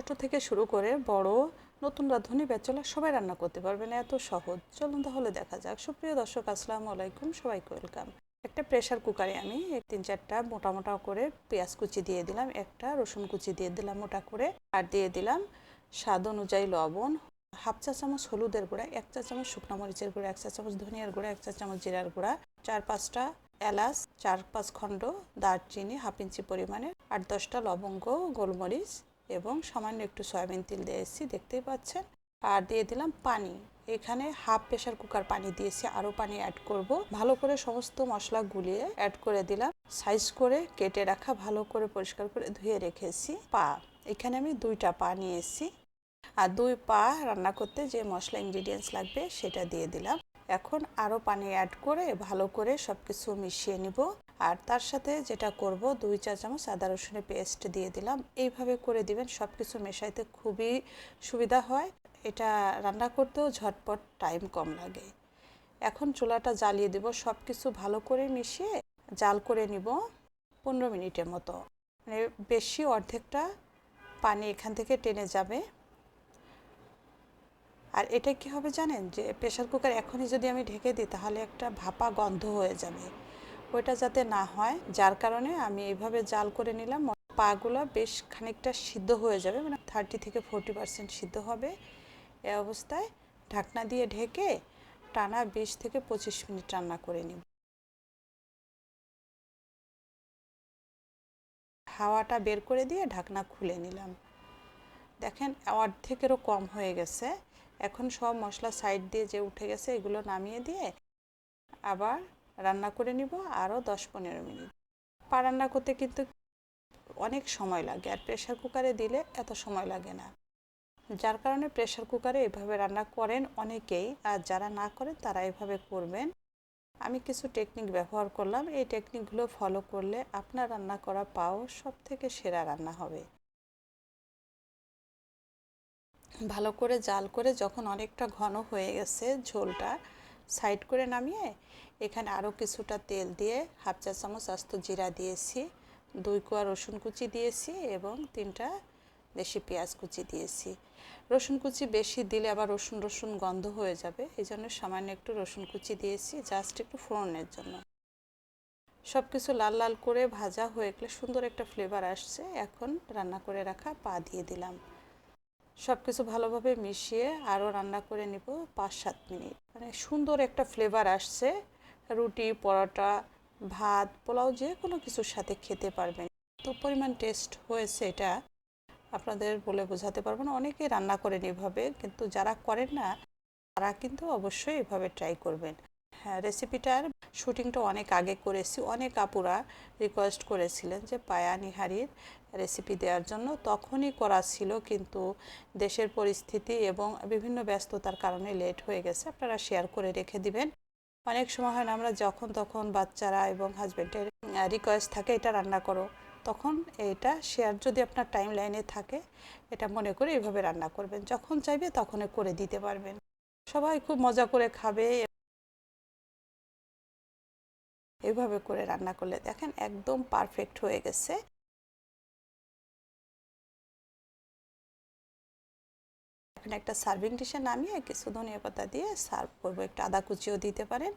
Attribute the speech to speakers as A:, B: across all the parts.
A: ছোট থেকে শুরু করে বড়, নতুন রাঁধুনি, ব্যাচেলার সবাই রান্না করতে পারবেন এত সহজ। চলুন তাহলে দেখা যাক। সুপ্রিয় দর্শক, আসসালামু আলাইকুম, সবাইকে ওয়েলকাম। একটা প্রেশার কুকারে আমি এক, তিন, চারটা মোটা মোটা করে পেঁয়াজ কুচি দিয়ে দিলাম, একটা রসুন কুচি দিয়ে দিলাম মোটা করে, আর দিয়ে দিলাম স্বাদ অনুযায়ী লবণ, হাফ চা চামচ হলুদের গুঁড়া, এক চা চামচ শুকনো মরিচের গুঁড়া, এক চা চামচ ধনিয়ার গুঁড়া, এক চা চামচ জিরার গুঁড়া, চার, পাঁচটা এলাচ, চার, পাঁচ খণ্ড দারচিনি, হাফ ইঞ্চি পরিমাণে আট দশটা লবঙ্গ, গোলমরিচ এবং সামান্য একটু সয়াবিন তেল দিয়েছি, দেখতেই পাচ্ছেন। আর দিয়ে দিলাম পানি। এখানে হাফ প্রেশার কুকার পানি দিয়েছি, আরও পানি অ্যাড করব। ভালো করে সমস্ত মশলা গুলিয়ে অ্যাড করে দিলাম। সাইজ করে কেটে রাখা, ভালো করে পরিষ্কার করে ধুয়ে রেখেছি। পা, এখানে আমি দুইটা পা নিয়েছি। আর দুই পা রান্না করতে যে মশলা ইনগ্রিডিয়েন্টস লাগবে, সেটা দিয়ে দিলাম। এখন আরও পানি অ্যাড করে ভালো করে সব কিছু মিশিয়ে নিব। আর তার সাথে যেটা করব, দুই চা চামচ আদা রসুনের পেস্ট দিয়ে দিলাম। এইভাবে করে দিবেন সব কিছু মেশাইতে খুবই সুবিধা হয়। এটা রান্না করতেও ঝটপট টাইম কম লাগে। এখন চুলাটা জ্বালিয়ে দেব সব কিছু ভালো করে মিশিয়ে জাল করে নিব পনেরো মিনিটের মতো। মানে বেশি অর্ধেকটা পানি এখান থেকে টেনে যাবে। আর এটা কি হবে জানেন? যে প্রেশার কুকার এখনই যদি আমি ঢেকে দিই, তাহলে একটা ভাপা গন্ধ হয়ে যাবে। ওইটা যাতে না হয়, যার কারণে আমি এইভাবে জাল করে নিলাম। পাগুলো বেশ খানিকটা সিদ্ধ হয়ে যাবে মানে থার্টি থেকে ফোরটি পার্সেন্ট সিদ্ধ হবে এ অবস্থায়। ঢাকনা দিয়ে ঢেকে টানা বিশ থেকে পঁচিশ মিনিট রান্না করে নিব। হাওয়াটা বের করে দিয়ে ঢাকনা খুলে নিলাম। দেখেন, অর্ধেকেরও কম হয়ে গেছে। এখন সব মশলা সাইড দিয়ে যে উঠে গেছে, এগুলো নামিয়ে দিয়ে আবার রান্না করে নিব আরও দশ পনেরো মিনিট। পা রান্না করতে কিন্তু অনেক সময় লাগে আর প্রেশার কুকারে দিলে এত সময় লাগে না। যার কারণে প্রেশার কুকারে এভাবে রান্না করেন অনেকেই আর যারা না করেন তারা এভাবে করবেন। আমি কিছু টেকনিক ব্যবহার করলাম, এই টেকনিকগুলো ফলো করলে আপনার রান্না করা পাও সব থেকে সেরা রান্না হবে। ভালো করে জাল করে যখন অনেকটা ঘন হয়ে গেছে ঝোলটা সাইড করে নামিয়ে এখানে আরও কিছুটা তেল দিয়ে হাফ চা চামচ আস্ত জিরা দিয়েছি, দুই কোয়া রসুন কুচি দিয়েছি এবং তিনটা দেশি পেঁয়াজ কুচি দিয়েছি। রসুন কুচি বেশি দিলে আবার রসুন রসুন গন্ধ হয়ে যাবে, এই জন্য সামান্য একটু রসুন কুচি দিয়েছি, জাস্ট একটু ফোড়নের জন্য। সব কিছু লাল লাল করে ভাজা হয়ে গেলে সুন্দর একটা ফ্লেভার আসছে, এখন রান্না করে রাখা পা দিয়ে দিলাম। সব কিছু ভালোভাবে মিশিয়ে আরও রান্না করে নিব পাঁচ সাত মিনিট। মানে সুন্দর একটা ফ্লেভার আসছে রুটি, পরোটা, ভাত, পোলাও যে কোনো কিছুর সাথে খেতে পারবেন। তো পরিমাণ টেস্ট হয়েছে এটা, আপনাদের বলে বোঝাতে পারব না। অনেকেই রান্না করেন এভাবে, কিন্তু যারা করেন না, তারা কিন্তু অবশ্যই এভাবে ট্রাই করবেন। হ্যাঁ রেসিপিটার শুটিংটা অনেক আগে করেছি। অনেক আপুরা রিকোয়েস্ট করেছিলেন যে পায়া নিহারির রেসিপি দেওয়ার জন্য। তখনই করা ছিল, কিন্তু দেশের পরিস্থিতি এবং বিভিন্ন ব্যস্ততার কারণে লেট হয়ে গেছে। আপনারা শেয়ার করে রেখে দিবেন। অনেক সময় হয় না, আমরা যখন তখন বাচ্চারা এবং হাজব্যান্ডের রিকোয়েস্ট থাকে এটা রান্না করো। তখন এটা শেয়ার যদি আপনার টাইম লাইনে থাকে, এটা মনে করে এইভাবে রান্না করবেন। যখন চাইবে তখনই করে দিতে পারবেন। সবাই খুব মজা করে খাবে। এভাবে করে রান্না করলে দেখেন একদম পারফেক্ট হয়ে গেছে। এখন একটা সার্ভিং ডিশে নামিয়ে কিছু ধনিয়া পাতা দিয়ে সার্ভ করব। একটু আদা কুচিও দিতে পারেন।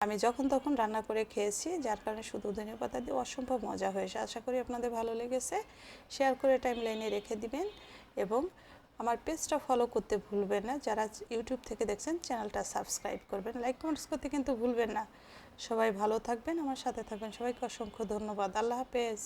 A: আমি যখন তখন রান্না করে খেয়েছি, যার কারণে শুধু ধনিয়া পাতা দিয়ে অসম্ভব মজা হয়েছে। আশা করি আপনাদের ভালো লেগেছে। শেয়ার করে টাইম লাইনে রেখে দিবেন এবং আমার পেজটা ফলো করতে ভুলবেন না। যারা ইউটিউব থেকে দেখছেন চ্যানেলটা সাবস্ক্রাইব করবেন। লাইক কমেন্টস করতে কিন্তু ভুলবেন না। সবাই ভালো থাকবেন। আমার সাথে থাকবেন। সবাইকে অসংখ্য ধন্যবাদ। আল্লাহ হাফেজ।